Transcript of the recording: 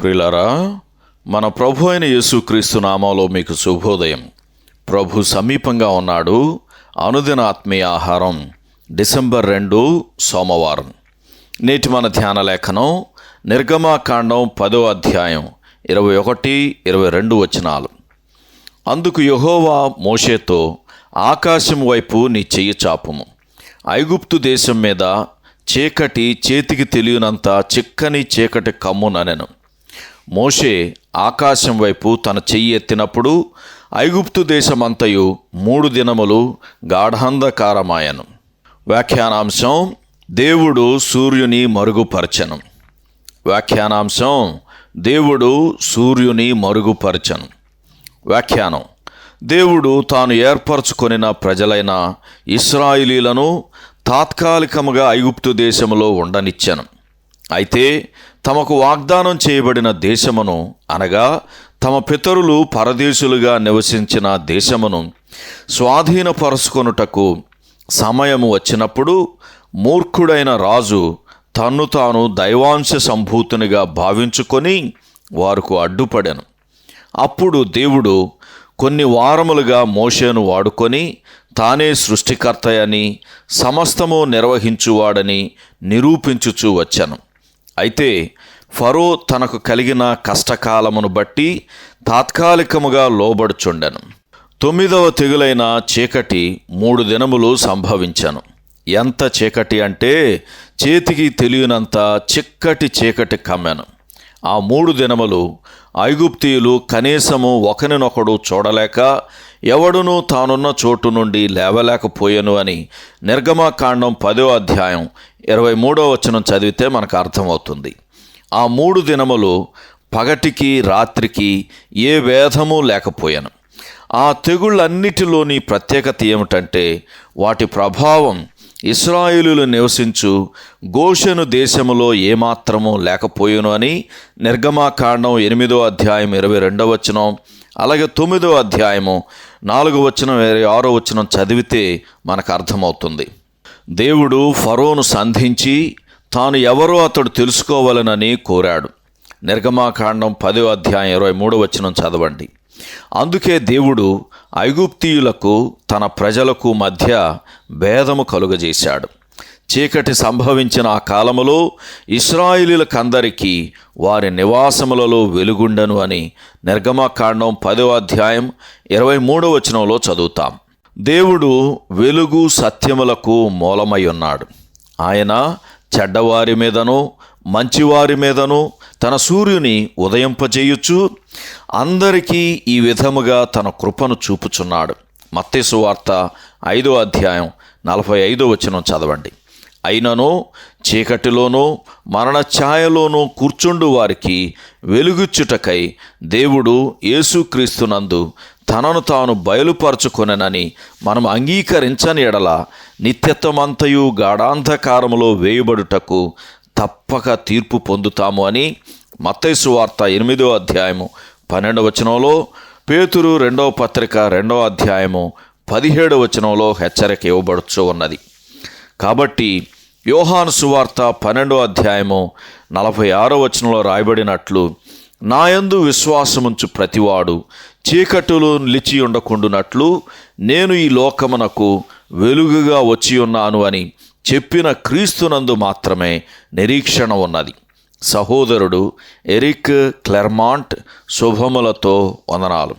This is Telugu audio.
ప్రిలరా మన ప్రభు అయిన యేసుక్రీస్తు నామంలో మీకు శుభోదయం. ప్రభు సమీపంగా ఉన్నాడు. అనుదిన ఆత్మీయ ఆహారం డిసెంబర్ రెండు సోమవారం. నేటి మన ధ్యాన లేఖనం నిర్గమాకాండం పదో అధ్యాయం ఇరవై ఒకటి ఇరవై రెండు వచనాలు. అందుకు యహోవా మోషేతో ఆకాశం వైపు నీ చెయ్యి చాపుము. ఐగుప్తు దేశం మీద చీకటి చేతికి తెలియనంత చిక్కని చీకటి కమ్ముననెను. మోషే ఆకాశం వైపు తన చెయ్యి ఎత్తినప్పుడు ఐగుప్తు దేశమంతయు మూడు దినములు గాఢాంధకారమాయను. వ్యాఖ్యానాంశం దేవుడు సూర్యుని మరుగుపరచను. వ్యాఖ్యానాంశం దేవుడు సూర్యుని మరుగుపరచను. వ్యాఖ్యానం దేవుడు తాను ఏర్పరచుకొనిన ప్రజలైన ఇస్రాయిలీలను తాత్కాలికముగా ఐగుప్తు దేశములో ఉండనిచ్చాను. అయితే తమకు వాగ్దానం చేయబడిన దేశమును అనగా తమ పితరులు పరదేశులుగా నివసించిన దేశమును స్వాధీనపరుచుకొనుటకు సమయము వచ్చినప్పుడు మూర్ఖుడైన రాజు తన్ను తాను దైవాంశ సంభూతునిగా భావించుకొని వారికి అడ్డుపడాను. అప్పుడు దేవుడు కొన్ని వారములుగా మోషేను వాడుకొని తానే సృష్టికర్తయని సమస్తము నిర్వహించువాడని నిరూపించుచూ వచ్చాను. అయితే ఫరో తనకు కలిగిన కష్టకాలమును బట్టి తాత్కాలికముగా లోబడుచుండెను. తొమ్మిదవ తెగులైన చీకటి మూడు దినములు సంభవించాను. ఎంత చీకటి అంటే చేతికి తెలియనంత చిక్కటి చీకటి కమ్మెను. ఆ మూడు దినములు ఐగుప్తీయులు కనీసము ఒకరినొకడు చూడలేక ఎవడునూ తానున్న చోటు నుండి లేవలేకపోయాను అని నిర్గమాకాండం పదో అధ్యాయం ఇరవై మూడో వచనం చదివితే మనకు అర్థమవుతుంది. ఆ మూడు దినములు పగటికి రాత్రికి ఏ వేధము లేకపోయాను. ఆ తెగుళ్ళన్నిటిలోని ప్రత్యేకత ఏమిటంటే వాటి ప్రభావం ఇస్రాయిలు నివసించు గోషెను దేశములో ఏమాత్రము లేకపోయాను అని నిర్గమాకాండం ఎనిమిదో అధ్యాయం ఇరవై రెండవ వచనం అలాగే తొమ్మిదో అధ్యాయము నాలుగో వచనం ఇరవై ఆరో వచనం చదివితే మనకు అర్థమవుతుంది. దేవుడు ఫరోను సంధించి తాను ఎవరో అతడు తెలుసుకోవాలనని కోరాడు. నిర్గమాకాండం పదో అధ్యాయం ఇరవై మూడో వచనం చదవండి. అందుకే దేవుడు ఐగుప్తీయులకు తన ప్రజలకు మధ్య భేదము కలుగజేశాడు. చీకటి సంభవించిన ఆ కాలములో ఇస్రాయిలీలకందరికీ వారి నివాసములలో వెలుగుండను అని నిర్గమకాండం పదో అధ్యాయం ఇరవై మూడో వచనంలో చదువుతాం. దేవుడు వెలుగు సత్యములకు మూలమై ఉన్నాడు. ఆయన చెడ్డవారి మీదను మంచివారి మీదను తన సూర్యుని ఉదయింపజేయుచు అందరికీ ఈ విధముగా తన కృపను చూపుచున్నాడు. మత్తేసు వార్త ఐదో అధ్యాయం నలభై ఐదో వచనం చదవండి. అయినను చీకటిలోనూ మరణ ఛాయలోనూ కూర్చుండు వారికి వెలుగుచ్చుటకై దేవుడు యేసుక్రీస్తునందు తనను తాను బయలుపరచుకొనని మనం అంగీకరించని ఎడల నిత్యత్వమంతయు గాఢాంధకారములో వేయబడుటకు తప్పక తీర్పు పొందుతాము అని మత్తైసు వార్త ఎనిమిదో అధ్యాయము పన్నెండవ వచనంలో పేతురు రెండవ పత్రిక రెండవ అధ్యాయము పదిహేడు వచనంలో హెచ్చరిక ఇవ్వబడుచు ఉన్నది. కాబట్టి యోహాను సువార్త పన్నెండో అధ్యాయము నలభై ఆరో వచనంలో రాయబడినట్లు నాయందు విశ్వాసముంచు ప్రతివాడు చీకటిలో నిలిచి ఉండకుండునట్లు నేను ఈ లోకమునకు వెలుగుగా వచ్చి ఉన్నాను అని చెప్పిన క్రీస్తునందు మాత్రమే నిరీక్షణ ఉన్నది. సహోదరుడు ఎరిక్ క్లెర్మాంట్ శుభములతో వందనాలు.